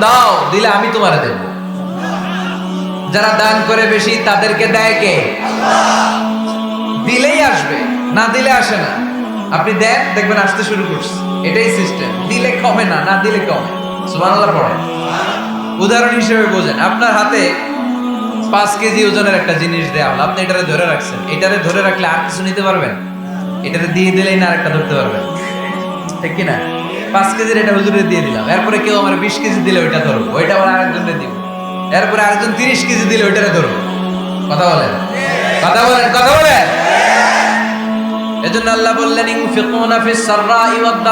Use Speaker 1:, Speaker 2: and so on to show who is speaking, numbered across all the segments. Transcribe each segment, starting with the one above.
Speaker 1: দাও, দিলে আমি তোমারে দেব। যারা দান করে বেশি, তাদেরকে দেয় কে? দিলেই আসবে, না দিলে আসে না। আপনি দেন, দেখবেন আসতে শুরু করছে। এটাই সিস্টেম দিলে কমে না না দিলে কমে। উদাহরণ হিসেবে বোঝেন। আপনার হাতে পাঁচ কেজি ওজনের একটা জিনিস দেওয়া হলো। আপনি এটারে ধরে রাখছেন। এটারে ধরে রাখলে আর কিছু নিতে পারবেন? এটারে দিয়ে দিলেই না আরেকটা ধরতে পারবেন? ঠিক কি না পাঁচ কেজির এটা হুজুরে দিয়ে দিলাম। এরপরে কেউ আমার বিশ কেজি দিলে ওইটা ধরবো। ওইটা আবার আরেকজনকে দিব। এরপরে আরেকজন তিরিশ কেজি দিলে ওইটারে ধরবো। কথা বলেন? কথা বলেন কথা বলেন? এজন্য আল্লাহ বললেন ইনফিকুনা ফিস ওয়াদ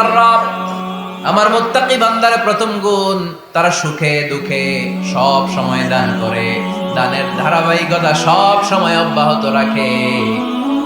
Speaker 1: আমার মুত্তাকি বান্দার প্রথম গুণ, তারা সুখে দুঃখে সব সময় দান করে। দানের ধারাবাহিকতা সব সময় অব্যাহত রাখে।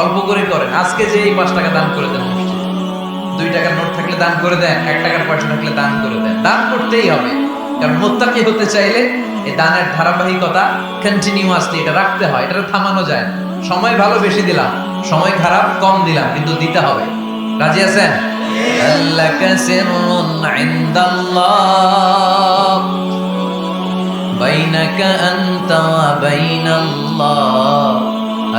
Speaker 1: অল্প করে করেন আজকে যে এই পাঁচ টাকা দান করে দেন মসজিদে দুই টাকার নোট থাকলে দান করে দেন এক টাকার পয়সা থাকলে দান করে দেন দান করতেই হবে কারণ মোত্তাকি হতে চাইলে এই দানের ধারাবাহিকতা কন্টিনিউয়াসলি এটা রাখতে হয় এটা থামানো যায় না সময় ভালো বেশি দিলাম সময় খারাপ কম দিলাম কিন্তু দিতে হবে রাজি আছেন আল্লাহ কাসিরুন ইনদাল্লাহ بينك أنت وبين الله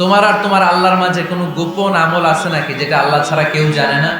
Speaker 1: তোমার আর তোমার আল্লাহর মাঝে কোনো গোপন আমল আছে নাকি যেটা আল্লাহ ছাড়া কেউ জানে না?